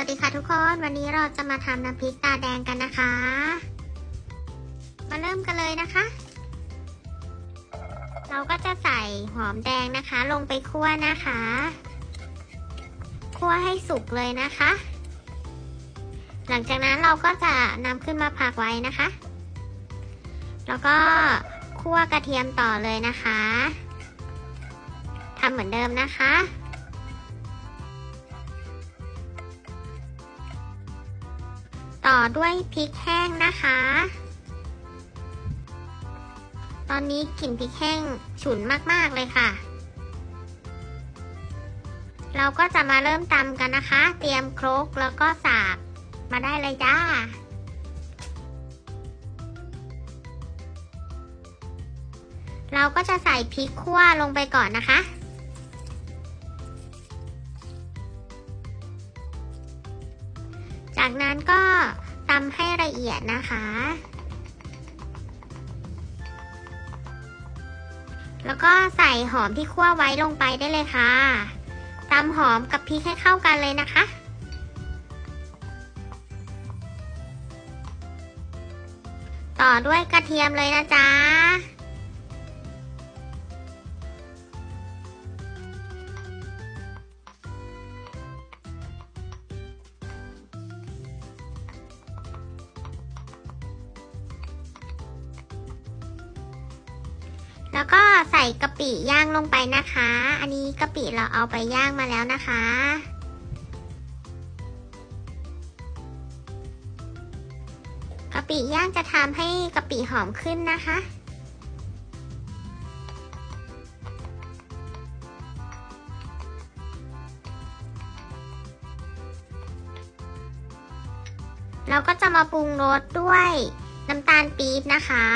วัสดีค่ะทุกคนวันนี้เราจะมาทำน้ำพริกตาแดงกันนะคะ มาเริ่มกันเลยนะคะ เราก็จะใส่หอมแดงนะคะ ลงไปคั่วนะคะคั่วให้สุกเลยนะคะ หลังจากนั้นเราก็จะนำขึ้นมาพักไว้นะคะ แล้วก็คั่วกระเทียมต่อเลยนะคะทำเหมือนเดิมนะคะ ต่อด้วยพริกแห้งนะคะ ตอนนี้กลิ่นพริกแห้งฉุนมาก ๆ เลยค่ะ เราก็จะมาเริ่มตำกันนะคะ เตรียมครกแล้วก็สากมาได้เลยจ้าเราก็จะใส่พริกขั่วลงไปก่อนนะคะ จากนั้นก็ตำให้ละเอียดนะคะ แล้วก็ใส่หอมที่คั่วไว้ลงไปได้เลยค่ะตำหอมกับพริกให้เข้ากันเลยนะคะต่อด้วยกระเทียมเลยนะจ๊ะ แล้วก็ใส่กะปิย่างลงไปนะคะ อันนี้กะปิเราเอาไปย่างมาแล้วนะคะ กะปิย่างจะทำให้กะปิหอมขึ้นนะคะเราก็จะมาปรุงรสด้วยน้ำตาลปี๊บนะคะ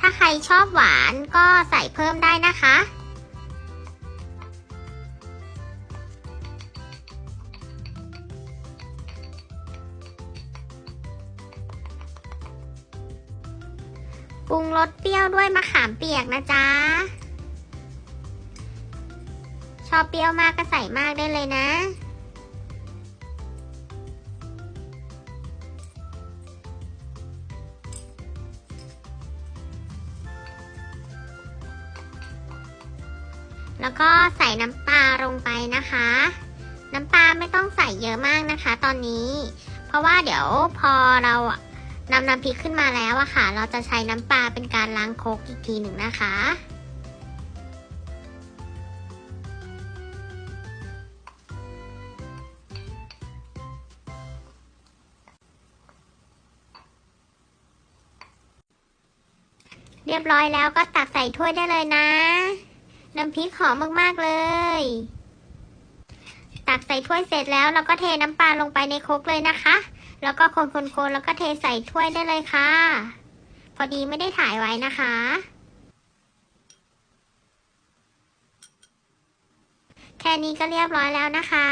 ถ้าใครชอบหวานก็ใส่เพิ่มได้นะคะ ปรุงรสเปรี้ยวด้วยมะขามเปียกนะจ๊ะ ชอบเปรี้ยวมากก็ใส่มากได้เลยนะ แล้วก็ใส่น้ำปลาลงไปนะคะ น้ำปลาไม่ต้องใส่เยอะมากนะคะ ตอนนี้ เพราะว่าเดี๋ยวพอเรานำน้ำพริกขึ้นมาแล้วอะค่ะ เราจะใช้น้ำปลาเป็นการล้างโคกอีกทีหนึ่งนะคะ เรียบร้อยแล้วก็ตักใส่ถ้วยได้เลยนะ น้ำพริกหอมมากๆเลย ตักใส่ถ้วยเสร็จแล้วเราก็เทน้ำปลาลงไปในครกเลยนะคะ แล้วก็คนๆๆแล้วก็เทใส่ถ้วยได้เลยค่ะ พอดีไม่ได้ถ่ายไว้นะคะแค่นี้ก็เรียบร้อยแล้วนะคะ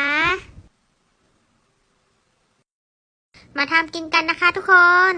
มาทำกินกันนะคะทุกคน